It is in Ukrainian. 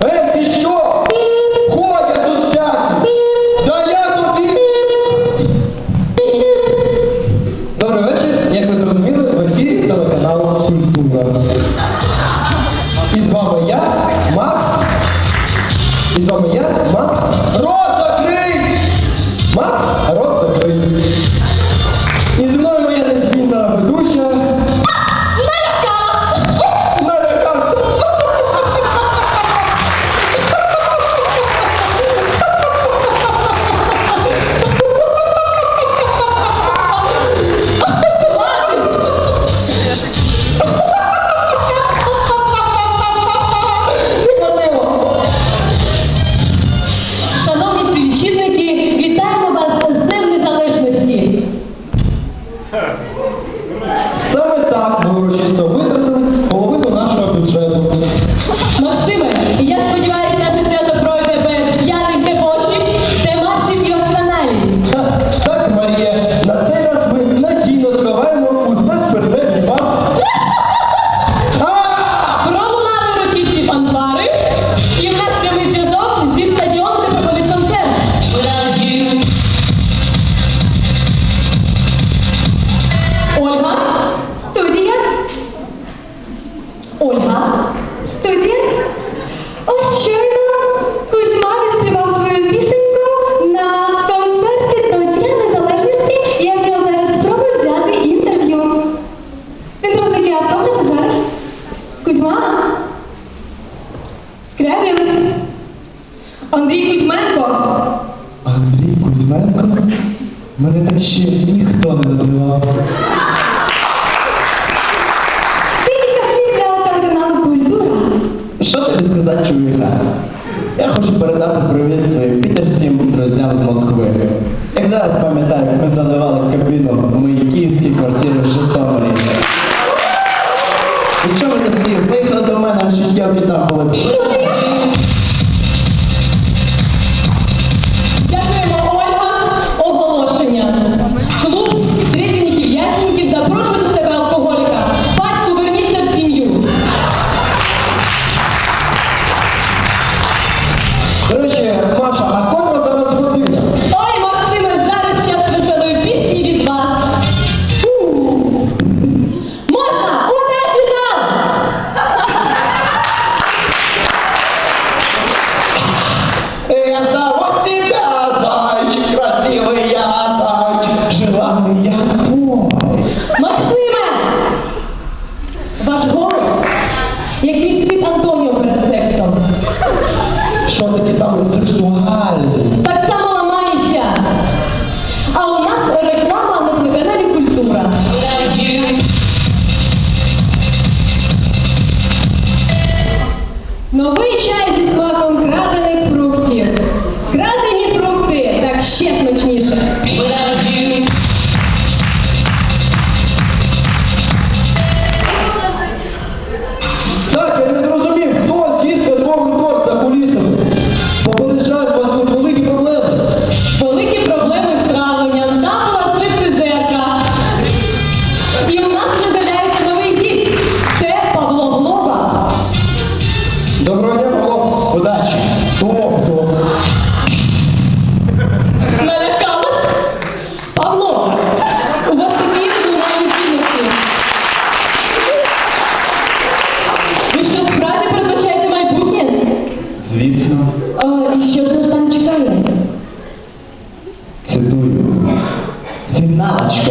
Antes Андрій Кузьменко. Андрій Кузьменко? Мене так ще ніхто не називав. Що тобі сказати, чоловіка? Я хочу передати привіт своїм пітерським друзям з Москви. Як зараз пам'ятаю, як ми заливали кабіну в моїй київській квартирі в Житомирі. І що ви такі? Вийшли до мене, що я віддав були. які Проблема була в подачі. Тобто. Налякалась? У вас такі немає цінності. Ви що справді передбачаєте майбутнє? Звісно. І що ж нас там чекає? Цитую. Фіналочка.